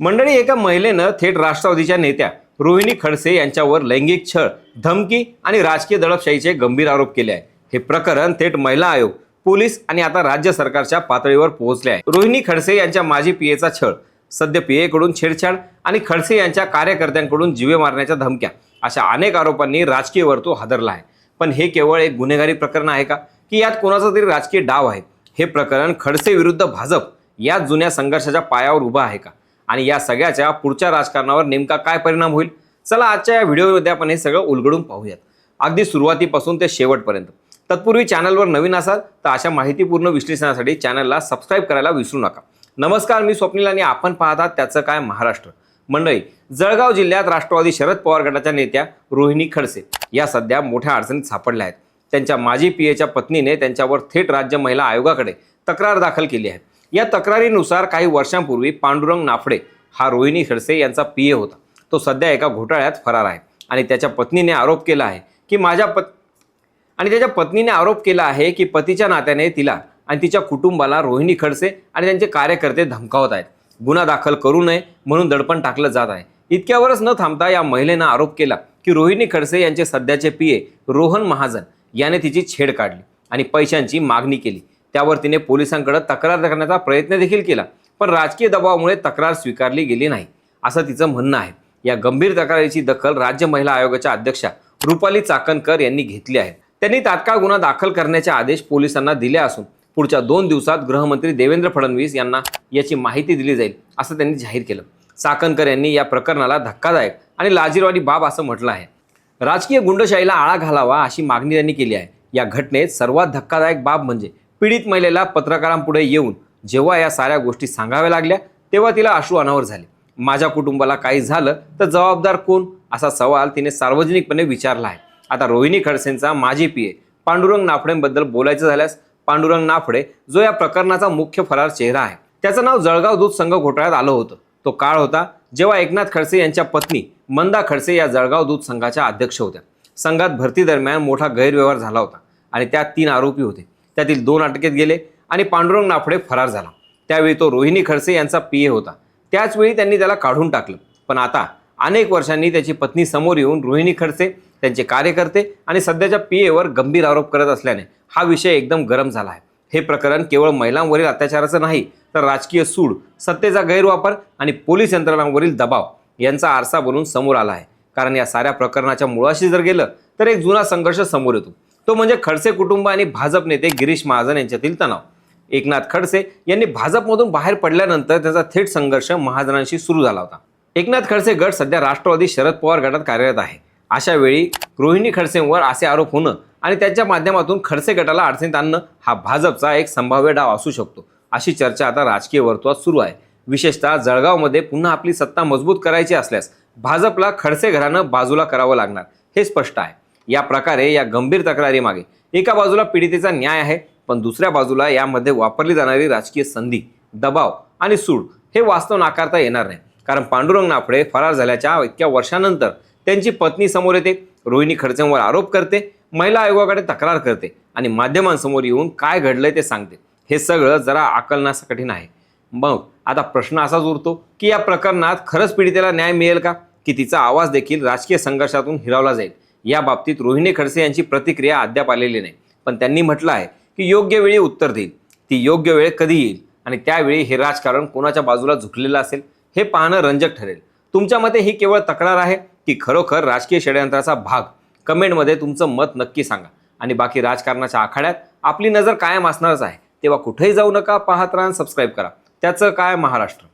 मंडळी एका महिलेनं थेट राष्ट्रवादीच्या नेत्या रोहिणी खडसे यांच्यावर लैंगिक छळ धमकी आणि राजकीय दडपशाहीचे गंभीर आरोप केले आहे हे प्रकरण थेट महिला आयोग पोलीस आणि आता राज्य सरकारच्या पातळीवर पोहोचले आहे. रोहिणी खडसे यांच्या माजी पीएचा छळ सध्या पीएकडून छेडछाड आणि खडसे यांच्या कार्यकर्त्यांकडून जीवे मारण्याच्या धमक्या अशा अनेक आरोपांनी राजकीय वर्तुळ हादरला आहे. पण हे केवळ एक गुन्हेगारी प्रकरण आहे का? की यात कोणाचा तरी राजकीय डाव आहे? हे प्रकरण खडसे विरुद्ध भाजप या जुन्या संघर्षाच्या पायावर उभं आहे का? आणि या सगळ्याच्या पुढच्या राजकारणावर नेमका काय परिणाम होईल? चला आजच्या या व्हिडिओमध्ये आपण हे सगळं उलगडून पाहूयात. अगदी सुरुवातीपासून ते शेवटपर्यंत. तत्पूर्वी चॅनलवर नवीन असाल तर अशा माहितीपूर्ण विश्लेषणासाठी चॅनलला सबस्क्राईब करायला विसरू नका. नमस्कार मी स्वप्नील आणि आपण पाहतात त्याचं काय महाराष्ट्र. मंडळी जळगाव जिल्ह्यात राष्ट्रवादी शरद पवार गटाच्या नेत्या रोहिणी खडसे या सध्या मोठ्या अडचणीत सापडल्या आहेत. त्यांच्या माजी पीएच्या पत्नीने त्यांच्यावर थेट राज्य महिला आयोगाकडे तक्रार दाखल केली आहे. या तक्रारीनुसार काही वर्षांपूर्वी पांडुरंग नाफडे हा रोहिणी खडसे यांचा पीए होता. तो सध्या एका घोटाळ्यात फरार आहे आणि त्याच्या पत्नीने आरोप केला आहे की माझ्या पत आणि त्याच्या पत्नीने आरोप केला आहे की पतीच्या नात्याने तिला आणि तिच्या कुटुंबाला रोहिणी खडसे आणि त्यांचे कार्यकर्ते धमकावत आहेत. गुन्हा दाखल करू नये म्हणून दडपण टाकलं जात आहे. इतक्यावरच न थांबता या महिलेनं आरोप केला की रोहिणी खडसे यांचे सध्याचे पीए रोहन महाजन याने तिची छेड काढली आणि पैशांची मागणी केली. त्यावर तिने पोलिसांकडे तक्रार करण्याचा प्रयत्न देखील केला पण राजकीय दबावामुळे तक्रार स्वीकारली गेली नाही असं तिचं म्हणणं आहे. या गंभीर तक्रारीची दखल राज्य महिला आयोगाच्या अध्यक्षा रुपाली चाकणकर यांनी घेतली आहे. त्यांनी तात्काळ गुन्हा दाखल करण्याचे आदेश पोलिसांना दिले असून पुढच्या दोन दिवसात गृहमंत्री देवेंद्र फडणवीस यांना याची माहिती दिली जाईल असं त्यांनी जाहीर केलं. चाकणकर यांनी या प्रकरणाला धक्कादायक आणि लाजीरवाडी बाब असं म्हटलं आहे. राजकीय गुंडशाहीला आळा घालावा अशी मागणी त्यांनी केली आहे. या घटनेत सर्वात धक्कादायक बाब म्हणजे पीडित महिलेला पत्रकारांपुढे येऊन जेव्हा या साऱ्या गोष्टी सांगाव्या लागल्या तेव्हा तिला अश्रू अनावर झाले. माझ्या कुटुंबाला काही झालं तर जबाबदार कोण? असा सवाल तिने सार्वजनिकपणे विचारला आहे. आता रोहिणी खडसेंचा माजी पीए पांडुरंग नाफडेंबद्दल बोलायचं झाल्यास पांडुरंग नाफडे जो या प्रकरणाचा मुख्य फरार चेहरा आहे त्याचं नाव जळगाव दूध संघ घोटाळ्यात आलं होतं. तो काळ होता जेव्हा एकनाथ खडसे यांच्या पत्नी मंदा खडसे या जळगाव दूध संघाच्या अध्यक्ष होत्या. संघात भरती दरम्यान मोठा गैरव्यवहार झाला होता आणि त्यात तीन आरोपी होते. त्यातील दोन अटकेत गेले आणि पांडुरंग नाफडे फरार झाला. त्यावेळी तो रोहिणी खडसे यांचा पीए होता. त्याचवेळी त्यांनी त्याला काढून टाकलं. पण आता अनेक वर्षांनी त्याची पत्नी समोर येऊन रोहिणी खडसे त्यांचे कार्यकर्ते आणि सध्याच्या पीएवर गंभीर आरोप करत असल्याने हा विषय एकदम गरम झाला आहे. हे प्रकरण केवळ महिलांवरील अत्याचाराचं नाही तर राजकीय सूड सत्तेचा गैरवापर आणि पोलीस यंत्रणांवरील दबाव यांचा आरसा बनून समोर आला आहे. कारण या साऱ्या प्रकरणाच्या मुळाशी जर गेलं तर एक जुना संघर्ष समोर येतो. तो म्हणजे खडसे कुटुंब आणि भाजप नेते गिरीश महाजन यांच्यातील तणाव. एकनाथ खडसे यांनी भाजपमधून बाहेर पडल्यानंतर त्याचा थेट संघर्ष महाजनांशी सुरू झाला होता. एकनाथ खडसे गट सध्या राष्ट्रवादी शरद पवार गटात कार्यरत आहे. अशा वेळी रोहिणी खडसेंवर असे आरोप होणं आणि त्याच्या माध्यमातून खडसे गटाला अडचणीत आणणं हा भाजपचा एक संभाव्य डाव असू शकतो अशी चर्चा आता राजकीय वर्तुळात सुरू आहे. विशेषतः जळगावमध्ये पुन्हा आपली सत्ता मजबूत करायची असल्यास भाजपला खडसे घरानं बाजूला करावं लागणार हे स्पष्ट आहे. या प्रकारे या गंभीर तक्रारीमागे एका बाजूला पीडितेचा न्याय आहे पण दुसऱ्या बाजूला यामध्ये वापरली जाणारी राजकीय संधी दबाव आणि सूड हे वास्तव नाकारता येणार नाही. कारण पांडुरंग नाफडे फरार झाल्याच्या इतक्या वर्षानंतर त्यांची पत्नी समोर येते रोहिणी खडसेंवर आरोप करते महिला आयोगाकडे तक्रार करते आणि माध्यमांसमोर येऊन काय घडलंय ते सांगते. हे सगळं जरा आकलनास कठीण आहे. मग आता प्रश्न असाच उरतो की या प्रकरणात खरंच पीडितेला न्याय मिळेल का? की तिचा आवाज देखील राजकीय संघर्षातून हिरावला जाईल? या बाबतीत रोहिणी खडसे यांची प्रतिक्रिया अद्याप आलेली नाही. पण त्यांनी म्हटलं आहे की योग्य वेळी उत्तर देईल. ती योग्य वेळ कधी येईल? आणि त्यावेळी हे राजकारण कोणाच्या बाजूला झुकलेलं असेल? हे पाहणं रंजक ठरेल. तुमच्या मते ही केवळ तक्रार आहे की खरोखर राजकीय षडयंत्राचा भाग? कमेंटमध्ये तुमचं मत नक्की सांगा. आणि बाकी राजकारणाच्या आखाड्यात आपली नजर कायम असणारच आहे. तेव्हा कुठेही जाऊ नका पाहत राहा सबस्क्राईब करा. त्याचं काय महाराष्ट्र?